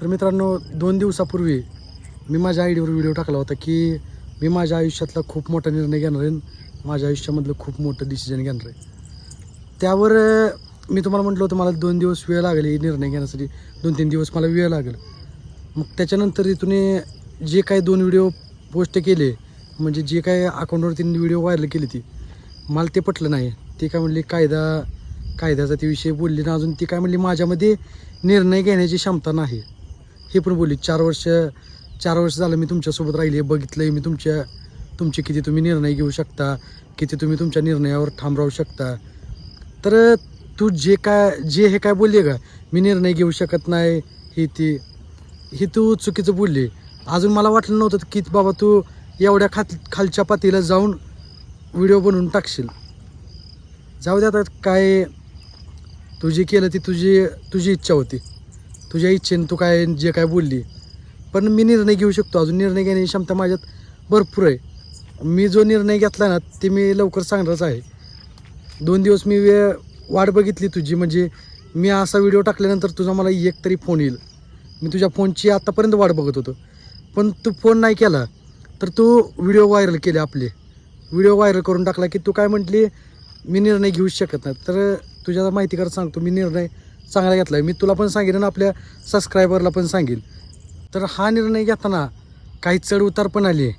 तर मित्रांनो दोन दिवसापूर्वी मी माझ्या आयडीवर व्हिडिओ टाकला होता की मी माझ्या आयुष्यातला खूप मोठा निर्णय घेणार आहे माझ्या आयुष्यामधलं खूप मोठं डिसिजन घेणार आहे. त्यावर मी तुम्हाला म्हटलं होतं मला दोन दिवस वेळ लागेल निर्णय घेण्यासाठी. दोन तीन दिवस मला वेळ लागेल. मग त्याच्यानंतर इथून जे काही दोन व्हिडिओ पोस्ट केले म्हणजे जे काही अकाउंटवरती व्हिडिओ व्हायरल केली ती मला ते पटलं नाही. ती काय म्हणली कायदा कायद्याचा ती विषय बोलली ना अजून. ती काय म्हणली माझ्यामध्ये निर्णय घेण्याची क्षमता नाही. हे पण बोलली चार वर्ष चार वर्ष झालं मी तुमच्यासोबत राहिले बघितलं आहे मी तुमच्या तुमचे किती तुम्ही निर्णय घेऊ शकता किती तुम्ही तुमच्या निर्णयावर ठाम राहू शकता. तर तू जे काय जे हे काय बोलली का मी निर्णय घेऊ शकत नाही हे ती हे तू चुकीचं बोलली. अजून मला वाटलं नव्हतं की बाबा तू एवढ्या खात खालच्या पातीला जाऊन व्हिडिओ बनवून टाकशील. जाऊ दे आता काय तू जे केलं ती तुझी तुझी इच्छा होती. तुझ्या इच्छेने तू काय जे काय बोलली. पण मी निर्णय घेऊ शकतो. अजून निर्णय घेण्याची क्षमता माझ्यात भरपूर आहे. मी जो निर्णय घेतला ना ते मी लवकर सांगणारच आहे. दोन दिवस मी वे वाट बघितली तुझी. म्हणजे मी असा व्हिडिओ टाकल्यानंतर तुझा मला एक तरी फोन येईल. मी तुझ्या फोनची आत्तापर्यंत वाट बघत होतो. पण तू फोन नाही केला तर तू व्हिडिओ व्हायरल केले आपले. व्हिडिओ व्हायरल करून टाकला की तू काय म्हटली? मी निर्णय घेऊच शकत नाही. तर तुझ्या माहितीकर सांगतो. मी निर्णय चांगला घेतला आहे मी तुला पण सांगेन आणि आपल्या सबस्क्रायबरला पण सांगेल तर हा निर्णय घेताना काही चढउतार पण आले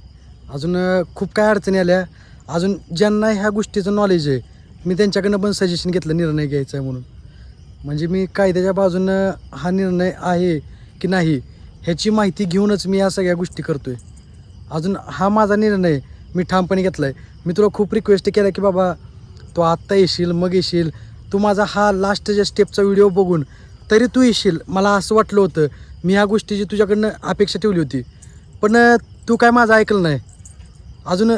अजून खूप काय अडचणी आल्या. अजून ज्यांना ह्या गोष्टीचं नॉलेज आहे मी त्यांच्याकडनं पण सजेशन घेतलं निर्णय घ्यायचा आहे म्हणून. म्हणजे मी कायद्याच्या बाजूनं हा निर्णय आहे की नाही ह्याची माहिती घेऊनच मी या सगळ्या गोष्टी करतो आहे अजून हा माझा निर्णय मी ठामपणे घेतला आहे मी तुला खूप रिक्वेस्ट केला की बाबा तू आत्ता येशील मग येशील. तू माझा हा लास्टच्या स्टेपचा व्हिडिओ बघून तरी तू येशील. मला असं वाटलं होतं. मी ह्या गोष्टीची तुझ्याकडनं अपेक्षा ठेवली होती. पण तू काय माझं ऐकलं नाही. अजून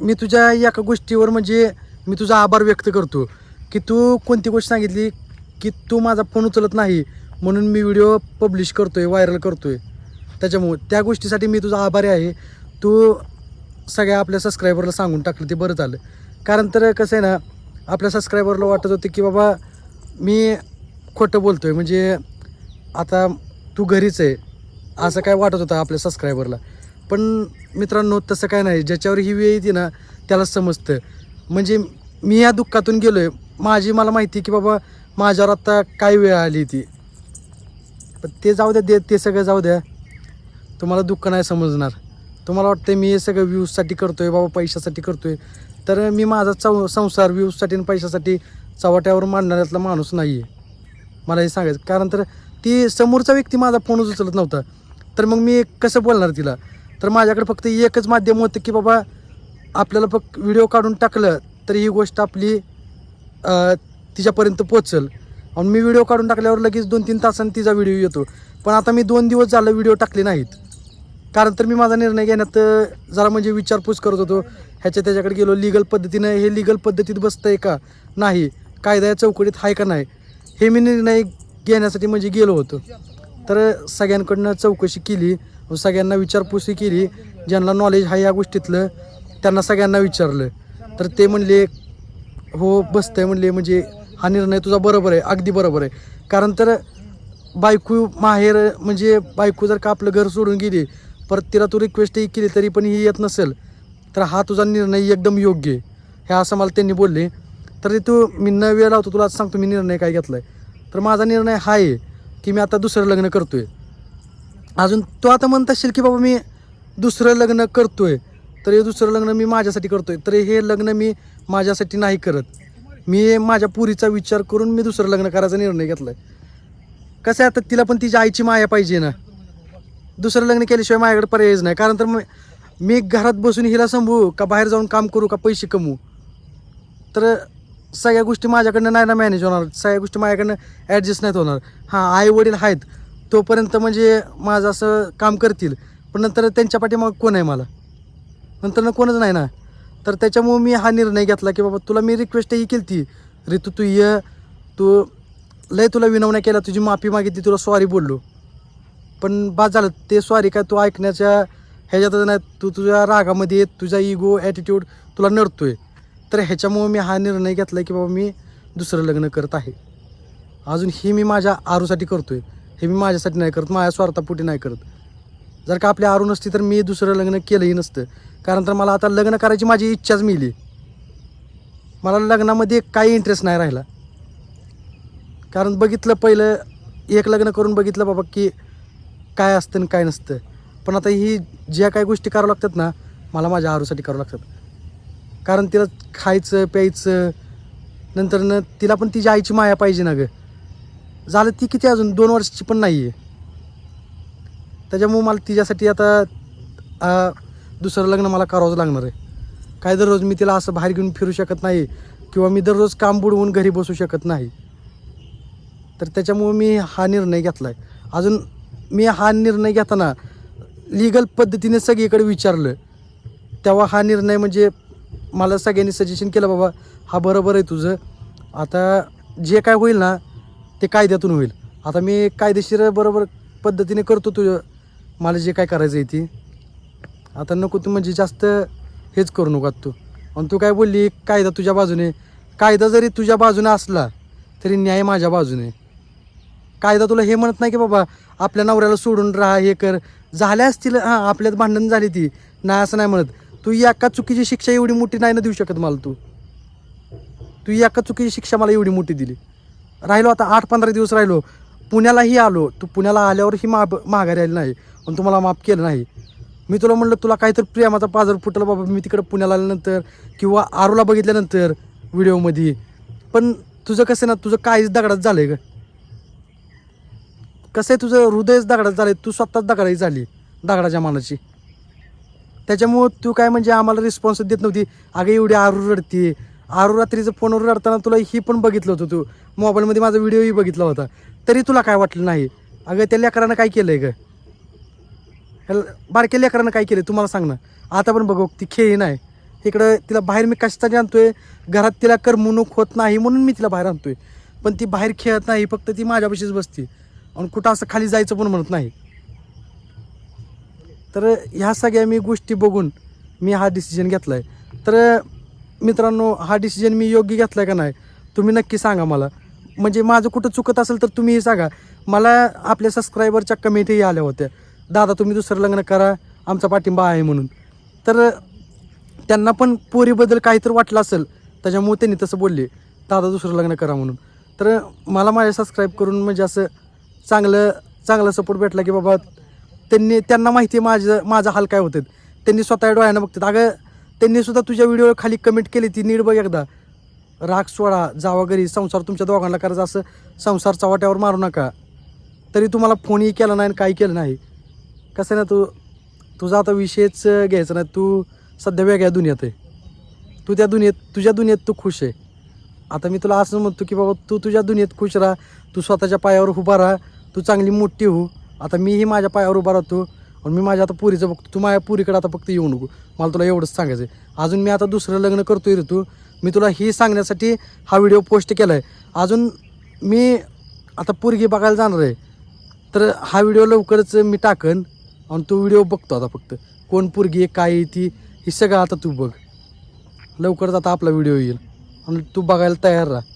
मी तुझ्या एका गोष्टीवर म्हणजे मी तुझा आभार व्यक्त करतो. की तू कोणती गोष्ट सांगितली की तू माझा फोन उचलत नाही म्हणून मी व्हिडिओ पब्लिश करतो आहे व्हायरल करतो आहे त्याच्यामुळं त्या गोष्टीसाठी मी तुझा आभारी आहे. तू सगळ्या आपल्या सबस्क्रायबरला सांगून टाकलं ते बरं झालं. कारण तर कसं आहे ना आपल्या सबस्क्रायबरला वाटत होतं की बाबा मी खोटं बोलतो आहे म्हणजे आता तू घरीच आहे असं काय वाटत होतं आपल्या सबस्क्रायबरला पण मित्रांनो तसं काय नाही. ज्याच्यावर ही वेळ येते ना त्याला समजतं. म्हणजे मी या दुःखातून गेलो आहे माझी मला माहिती आहे की बाबा माझ्यावर आता काय वेळ आली ती? पण ते जाऊ द्या दे ते सगळं जाऊ द्या. तुम्हाला दुःख नाही समजणार. तुम्हाला वाटतं मी हे सगळं व्ह्यूजसाठी आहे बाबा पैशासाठी करतो आहे तर मी माझा चौ संसार व्ह्यूजसाठी आणि पैशासाठी चव्हाट्यावर मांडणाऱ्यातला माणूस नाही आहे मला हे सांगायचं कारण तर ती समोरचा व्यक्ती माझा फोन उचलत नव्हता. तर मग मी कसं बोलणार तिला? तर माझ्याकडे फक्त एकच माध्यम होतं की बाबा आपल्याला फक्त व्हिडिओ काढून टाकलं तर ही गोष्ट आपली तिच्यापर्यंत पोचल आणि मी व्हिडिओ काढून टाकल्यावर लगेच दोन तीन तासांनी तिचा व्हिडिओ येतो. पण आता मी दोन दिवस झालं व्हिडिओ टाकले नाहीत. कारण तर मी माझा निर्णय घेण्यात जरा म्हणजे विचारपूस करत होतो. ह्याच्या त्याच्याकडे गेलो लिगल पद्धतीनं हे लिगल पद्धतीत बसतंय का? नाही. कायदा चौकटीत आहे का नाही? हे मी निर्णय घेण्यासाठी म्हणजे गेलो होतो. तर सगळ्यांकडनं चौकशी केली सगळ्यांना विचारपूसही केली. ज्यांना नॉलेज आहे या गोष्टीतलं त्यांना सगळ्यांना विचारलं. तर ते म्हणले हो बसतंय. म्हणले म्हणजे हा निर्णय तुझा बरोबर आहे अगदी बरोबर आहे. कारण तर बायको माहेर म्हणजे बायको जर का आपलं घर सोडून गेली परत तिला तू रिक्वेस्टही केली तरी पण ही येत नसेल. तर हा तुझा निर्णय एकदम योग्य आहे. हे असं मला त्यांनी बोलले. तर तू मी न वेळ लावतो तुला आता सांगतो मी निर्णय काय घेतला आहे तर माझा निर्णय हा आहे की मी आता दुसरं लग्न करतोय. अजून तो आता म्हणत असेल की बाबा मी दुसरं लग्न करतोय. तर हे दुसरं लग्न मी माझ्यासाठी करतोय. तर हे लग्न मी माझ्यासाठी नाही करत. मी माझ्या पुरीचा विचार करून मी दुसरं लग्न करायचा निर्णय घेतलाय. कसं आहे आता तिला पण तिच्या आईची माया पाहिजे ना? दुसरं लग्न केल्याशिवाय माझ्याकडे पर्यायच नाही. कारण तर मग मी घरात बसून हिला संभू का बाहेर जाऊन काम करू का पैसे कमवू? तर सगळ्या गोष्टी माझ्याकडनं नाही ना मॅनेज होणार. सगळ्या गोष्टी माझ्याकडनं ॲडजस्ट नाहीत होणार. हां आई वडील आहेत. तोपर्यंत म्हणजे माझं असं काम करतील. पण नंतर त्यांच्या पाठीमाग कोण आहे मला? नंतर ना कोणच नाही ना. तर त्याच्यामुळे मी हा निर्णय घेतला की बाबा तुला मी रिक्वेस्टही केली ती रितू तू ये. तू लय तुला विनवण्या केला तुझी माफी मागितली. तुला सॉरी बोललो. पण बाद झालं. ते सॉरी काय तू ऐकण्याच्या ह्याच्यातच नाही तू तुझ्या रागामध्ये तुझा इगो ॲटिट्यूड तुला नडतोय. तर ह्याच्यामुळे मी हा निर्णय घेतला की बाबा मी दुसरं लग्न करत आहे. अजून हे मी माझ्या आरूसाठी करतोय. हे मी माझ्यासाठी नाही करत माझ्या स्वार्थापोटी नाही करत. जर का आपली आरू नसती तर मी दुसरं लग्न केलंही नसतं. कारण तर मला आता लग्न करायची माझी इच्छाच मिली. मला लग्नामध्ये काही इंटरेस्ट नाही राहिला. कारण बघितलं पहिलं एक लग्न करून बघितलं बाबा की काय असतं आणि काय नसतं. पण आता ही ज्या काही गोष्टी करावं लागतात ना मला माझ्या आरूसाठी करावं लागतात. कारण तिला खायचं प्यायचं नंतर न तिला पण तिच्या आईची माया पाहिजे ना गं. झालं ती किती अजून? दोन वर्षाची पण नाही आहे त्याच्यामुळं मला तिच्यासाठी आता दुसरं लग्न मला करावंच लागणार आहे. काय दररोज मी तिला असं बाहेर घेऊन फिरू शकत नाही किंवा मी दररोज काम बुडवून घरी बसू शकत नाही. तर त्याच्यामुळं मी हा निर्णय घेतला आहे अजून मी हा निर्णय घेताना लिगल पद्धतीने सगळीकडे विचारलं. तेव्हा हा निर्णय म्हणजे मला सगळ्यांनी सजेशन केलं बाबा हा बरोबर आहे तुझं. आता जे काय होईल ना ते कायद्यातून होईल. आता मी कायदेशीर बरोबर पद्धतीने करतो तुझं. मला जे काय करायचं आहे ती. आता नको तू म्हणजे जास्त हेच करू नको आता तू. आणि तू काय बोलली कायदा तुझ्या बाजूने. कायदा जरी तुझ्या बाजूने असला तरी न्याय माझ्या बाजूने. कायदा तुला हे म्हणत नाही की बाबा आपल्या नवऱ्याला सोडून राहा हे कर. झाल्या असतील हां आपल्यात भांडण झाली ती. नाही असं नाही म्हणत. तू एका चुकीची शिक्षा एवढी मोठी नाही ना देऊ शकत मला तू. तू एका चुकीची शिक्षा मला एवढी मोठी दिली. राहिलो आता आठ पंधरा दिवस राहिलो. पुण्यालाही आलो. तू पुण्याला आल्यावरही मा माघारी आली नाही. पण तुम्हाला माफ केलं नाही. मी तुला म्हणलं तुला काहीतरी प्रेमाचा पाजर फुटला बाबा मी तिकडं पुण्याला आल्यानंतर किंवा आरूला बघितल्यानंतर व्हिडिओमध्ये. पण तुझं कसं ना तुझं काहीच दगडात झालं आहे का कसं आहे तुझं हृदयच दगडात झालं तू स्वतःच दगडाची झाली दगडाच्या मानाची. त्याच्यामुळं तू काय म्हणजे आम्हाला रिस्पॉन्स देत नव्हती. अगं एवढी आरू रडती. आरू रात्रीचं फोनवर रडताना तुला ही पण बघितलं होतं तू. मोबाईलमध्ये माझा व्हिडिओही बघितला होता. तरी तुला काय वाटलं नाही? अगं त्या लेकरानं काय केलं आहे ग बारक्या लेकरानं काय केलं तुम्हाला सांग ना. आता पण बघू ती खेळी नाही. इकडं तिला बाहेर मी कशासाठी आणतोय? घरात तिला करमणूक होत नाही म्हणून मी तिला बाहेर आणतोय. पण ती बाहेर खेळत नाही फक्त ती माझ्यापाशीच बसते. आणि कुठं असं खाली जायचं पण म्हणत नाही. तर ह्या सगळ्या मी गोष्टी बघून मी हा डिसिजन घेतला आहे तर मित्रांनो हा डिसिजन मी योग्य घेतला आहे का नाही तुम्ही नक्की सांगा मला. म्हणजे माझं कुठं चुकत असेल तर तुम्हीही सांगा. मला आपल्या सबस्क्रायबरच्या कमेंटही आल्या होत्या. दादा तुम्ही दुसरं लग्न करा. आमचा पाठिंबा आहे म्हणून. तर त्यांना पण पोरीबद्दल काहीतरी वाटलं असेल. त्याच्यामुळे त्यांनी तसं बोलले. दादा दुसरं लग्न करा म्हणून. तर मला माझ्या सबस्क्राईब करून म्हणजे असं चांगलं चांगला सपोर्ट भेटला की बाबा त्यांनी त्यांना माहिती आहे माझं माझा हाल काय होतं त्यांनी स्वतः डोळ्यानं बघतात. अगं त्यांनी सुद्धा तुझ्या व्हिडिओ खाली कमेंट केली ती नीड बघ एकदा. राग सोडा जावा घरी. संसार तुमच्या दोघांना करायचा असं संसार चव्हाट्यावर मारू नका. तरी तुम्हाला फोनही केला नाही आणि काही केलं नाही. कसं ना तू तुझा आता विषयच घ्यायचा नाही. तू सध्या वेगळ्या दुनियात आहे. तू त्या दुनियेत तुझ्या दुनियेत तू खुश आहे. आता मी तुला असं म्हणतो की बाबा तू तुझ्या दुनियेत खुश राहा तू स्वतःच्या पायावर उभा राहा तू चांगली मोठी हो. आता मीही माझ्या पायावर उभा राहतो आणि मी माझ्या आता पुरीचं बघतो. तू माझ्या पुरीकडे आता फक्त येऊ नको. मला तुला एवढंच सांगायचं आहे अजून मी आता दुसरं लग्न करतोय ऋतू. तू मी तुला ही सांगण्यासाठी हा व्हिडिओ पोस्ट केला आहे अजून मी आता पोरगी बघायला जाणार आहे. तर हा व्हिडिओ लवकरच मी टाकन आणि तो व्हिडिओ बघतो आता फक्त. कोण पोरगी आहे काय आहे ती हे सगळं आता तू बघ. लवकरच आता आपला व्हिडिओ येईल. आणि तू बघायला तयार राहा.